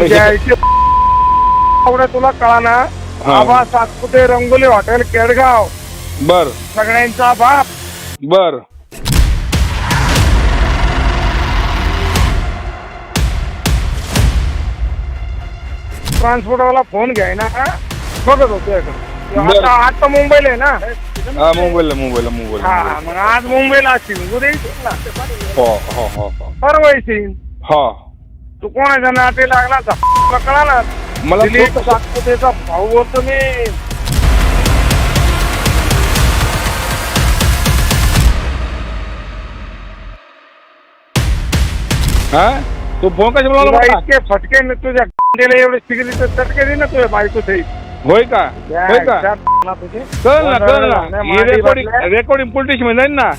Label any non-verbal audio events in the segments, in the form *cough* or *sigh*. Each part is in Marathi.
*laughs* एवढं तुला कळा ना. आबा सातपुते रंगोली हॉटेल केडगाव. बर. सगळ्यांचा बाप. बर. ट्रान्सपोर्टवाला फोन घ्याय ना बघत होतो. आता आता मुंबईला आहे ना? हा मुंबईला मुंबईला मुंबईला. मग आज मुंबईला असतील उद्या येशील ना. हो हो हो हो. परवा येशील. हा. तू कोणाच्या नाते लागला तुला कळाला? मला दिलीप सातपुतेचा भाऊ होतो मी. हा? तू फोन कशा तुला बोलावला मला? इतके फटके न तुझ्या गेले एवढे सिगरीचे चटके दे ना तुझ्या बायको ते होय का? होय का? कळ ना कळ ना. रेकॉर्डिंग रेकॉर्डिंग पोलीसमध्ये ना.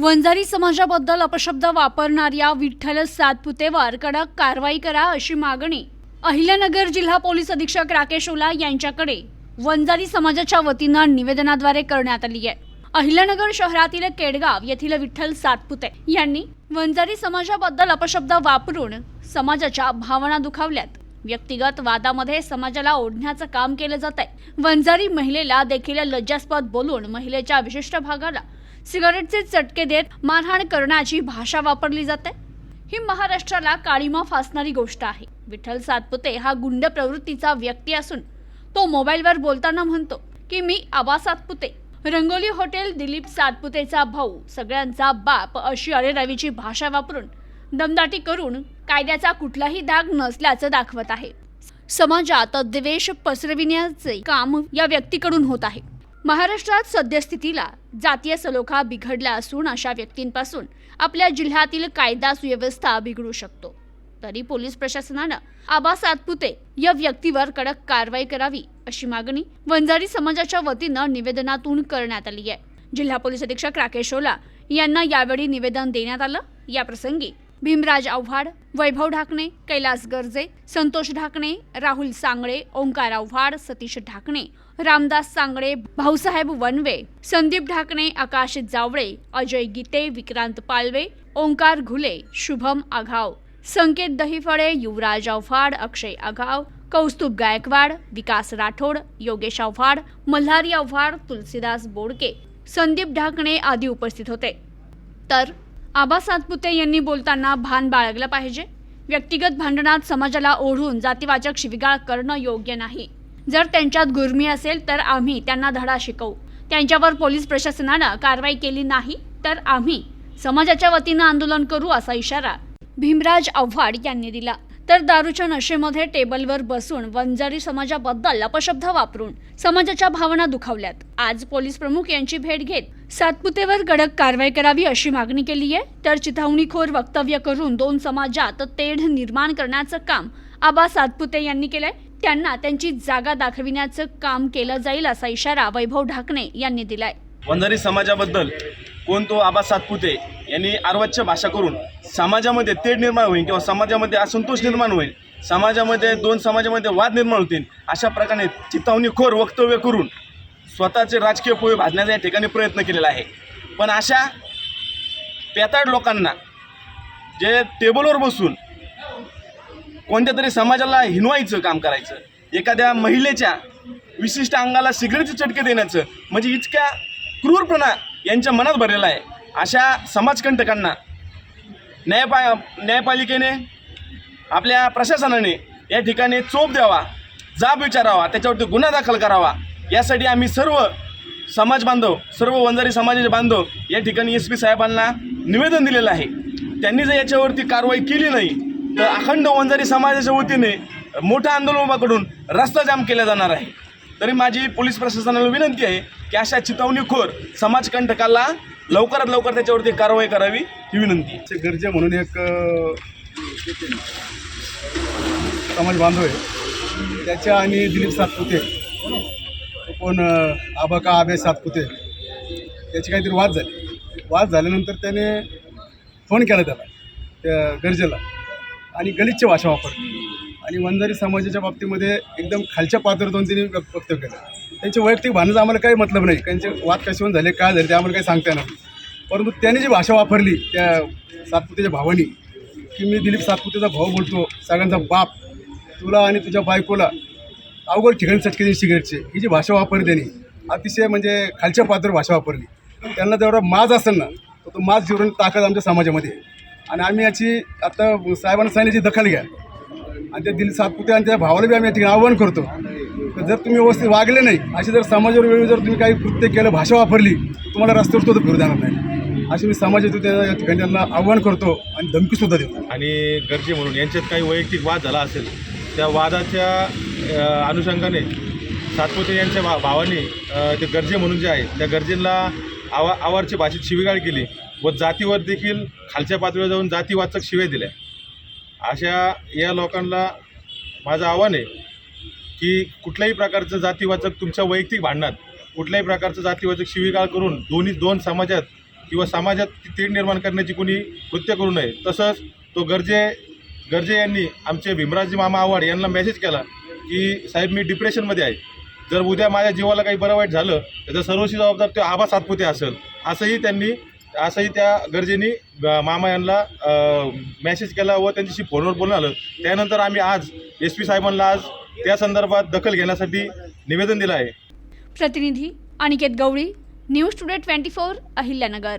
वंजारी समाजाबद्दल अपशब्द वापरणाऱ्या विठ्ठल सातपुतेवर कडक कारवाई करा अशी मागणी. अहिल्यानगर जिल्हा पोलीस अधीक्षक राकेश ओला यांच्याकडे वंजारी समाजाच्या वतीनं निवेदनाद्वारे करण्यात आली आहे. अहिल्यानगर शहरातील केडगाव येथील विठ्ठल सातपुते यांनी वंजारी समाजाबद्दल अपशब्द वापरून समाजाच्या भावना दुखावल्यात. व्यक्तिगत वादामध्ये समाजाला ओढण्याचं काम केलं जात आहे वंजारी महिलेला देखील लज्जास्पद बोलून महिलेच्या विशिष्ट भागाला सिगारेटचे चटके देत मारहाण करण्याची भाषा वापरली जाते. ही महाराष्ट्राला काळीमा फासणारी गोष्ट आहे. विठ्ठल सातपुते हा गुंड प्रवृत्तीचा व्यक्ती असून तो मोबाईलवर बोलताना म्हणतो की मी आबा सातपुते. रंगोली हॉटेल दिलीप सातपुतेचा भाऊ. सगळ्यांचा बाप अशी अरेरावीची भाषा वापरून दमदाटी करून कायद्याचा कुठलाही दाग नसल्याचं दाखवत आहे. समाजात द्वेष पसरविण्याचे काम या व्यक्तीकडून होत आहे. महाराष्ट्रात सद्यस्थितीला जातीय सलोखा बिघडला असून अशा व्यक्तींपासून आपल्या जिल्ह्यातील कायदा सुव्यवस्था बिघडू शकतो. तरी पोलीस प्रशासनानं आबा सातपुते या व्यक्तीवर कडक कारवाई करावी अशी मागणी वंजारी समाजाच्या वतीनं निवेदनातून करण्यात आली आहे. जिल्हा पोलीस अधीक्षक राकेश ओला यांना यावेळी निवेदन देण्यात आलं. या प्रसंगी भीमराज आव्हाड वैभव ढाकणे कैलास गर्जे संतोष ढाकणे राहुल सांगळे ओंकार आव्हाड सतीश ढाकणे रामदास सांगळे भाऊसाहेब वनवे संदीप ढाकणे आकाश जावळे अजय गीते विक्रांत पालवे ओंकार घुले शुभम आघाव संकेत दहिफळे युवराज आव्हाड अक्षय आघाव कौस्तुभ गायकवाड विकास राठोड योगेश आव्हाड मल्हारी आव्हाड तुलसीदास बोडके संदीप ढाकणे आदी उपस्थित होते. तर आबा सातपुते यांनी बोलताना भान बाळगलं पाहिजे. व्यक्तिगत भांडणात समाजाला ओढून जातीवाचक शिविगाळ करणं योग्य नाही. जर त्यांच्यात गुरमी असेल तर आम्ही त्यांना धडा शिकवू. त्यांच्यावर पोलीस प्रशासनानं कारवाई केली नाही तर आम्ही समाजाच्या वतीनं आंदोलन करू असा इशारा भीमराज आव्हाड यांनी दिला. तर दारूच्या नशेमध्ये टेबलवर बसून वंजारी समाजाबद्दल अपशब्द वापरून समाजाच्या भावना दुखावल्यात. आज पोलीस प्रमुख यांची भेट घेत सातपुतेवर कडक कारवाई करावी अशी मागणी केली आहे तर चिथावणीखोर वक्तव्य करून दोन समाजात तेढ निर्माण करण्याचं काम आबा सातपुते यांनी केलंय. त्यांना त्यांची जागा दाखविण्याचं काम केलं जाईल असा इशारा वैभव ढाकणे यांनी दिलाय. वंजारी समाजाबद्दल कोण तो आबा सातपुते यांनी अर्वाच्य भाषा करून समाजामध्ये तेढ निर्माण होईल किंवा समाजामध्ये असंतोष निर्माण होईल समाजामध्ये दोन समाजामध्ये वाद निर्माण होतील अशा प्रकारे चित्तावणीखोर वक्तव्य करून स्वतःचे राजकीय पोहे भाजण्याचा या ठिकाणी प्रयत्न केलेला आहे. पण अशा पेताड लोकांना जे टेबलवर बसून कोणत्या तरी समाजाला हिनवायचं काम करायचं एखाद्या महिलेच्या विशिष्ट अंगाला सिगरेटचे चटके देण्याचं म्हणजे इतक्या क्रूरपणा यांच्या मनात भरलेला आहे. अशा समाजकंटकांना न्यायपा न्यायपालिकेने आपल्या प्रशासनाने या ठिकाणी चोप द्यावा जाब विचारावा त्याच्यावरती गुन्हा दाखल करावा यासाठी आम्ही सर्व समाज बांधव सर्व वंजारी समाजाचे बांधव या ठिकाणी एस पी साहेबांना निवेदन दिलेलं आहे. त्यांनी जर याच्यावरती कारवाई केली नाही तर अखंड वंजारी समाजाच्या वतीने मोठ्या आंदोलन रस्ता जाम केला जाणार आहे. तरी माझी पोलीस प्रशासनाला विनंती आहे की अशा चितवणीखोर समाजकंटकाला लवकरात लवकर त्याच्यावरती कारवाई करावी ही विनंती. आहे गरजे म्हणून एक समाज बांधव आहे. त्याच्या आणि दिलीप सातपुते. कोण आबा का आबे सातपुते. त्याची काहीतरी वाद झाली. वाद झाल्यानंतर त्याने फोन केला त्याला त्या गरजेला. आणि गलिच्छ भाषा वापरली. आणि वंजारी समाजाच्या बाबतीमध्ये एकदम खालच्या पातळीतून तिने वक्तव्य केलं. त्यांचे वैयक्तिक भांडणं आम्हाला काही मतलब नाही. त्यांचे वाद कशावरून झाले काय झाले ते आम्हाला काही सांगता येणार परंतु त्यांनी जी भाषा वापरली त्या सातपुतेच्या भावानी की मी दिलीप सातपुतेचा भाऊ बोलतो सगळ्यांचा बाप तुला आणि तुझ्या बायकोला अवघड ठिकाणी चटके सिगरेटचे. ही जी भाषा वापरली त्यांनी अतिशय म्हणजे खालच्या पातळीवर भाषा वापरली. त्यांना तेवढा माज असेल ना तर तो माज जीवन ताकद आमच्या समाजामध्ये आणि आम्ही याची आता साहेबांना सांगण्याची दखल घ्या. आणि त्या दिलीप सातपुते आणि त्या भावाला बी आम्ही या ठिकाणी आव्हान करतो. तर जर तुम्ही व्यवस्थित वागले नाही अशी जर समाजावर वेळी जर तुम्ही काही कृत्य केलं भाषा वापरली तुम्हाला रस्त्यावर सुद्धा फिरू देणार नाही. अशी मी समाजात त्या या ठिकाणी त्यांना आव्हान करतो आणि धमकीसुद्धा देतो. आणि गरजे म्हणून यांच्यात काही वैयक्तिक वाद झाला असेल त्या वादाच्या अनुषंगाने सातपुते यांच्या भा भावाने ते गरजे म्हणून जे आहे त्या गरजेला आवा आवारची भाषेत शिवीगाळ केली व जातीवर देखील खालच्या पातळीवर जाऊन जातीवाचक शिवे दिल्या. अशा या लोकांना माझं आव्हान आहे की कुठल्याही प्रकारचं जातीवाचक तुमच्या वैयक्तिक भांडणात कुठल्याही प्रकारचं जातीवाचक शिवीगाळ करून दोन्ही दोन समाजात किंवा समाजात तेढ निर्माण करण्याची कोणी कृत्य करू नये. तसंच तो गरजे गरजे यांनी आमचे भीमराजी मामा आव्हाड यांना मेसेज केला की साहेब मी डिप्रेशनमध्ये आहे. जर उद्या माझ्या जीवाला काही बरं वाईट झालं त्याचा सर्वस्वी जबाबदार तो आबा सातपुते असेल. असंही त्यांनी असंही त्या गरजेनी मामा यांना मेसेज केला व त्यांच्याशी फोनवर बोलून आलं. त्यानंतर आम्ही आज एस पी साहेबांना आज त्या संदर्भात दखल घेण्यासाठी निवेदन दिलं आहे. प्रतिनिधी Aniket Gawali news today twenty four Ahilyanagar.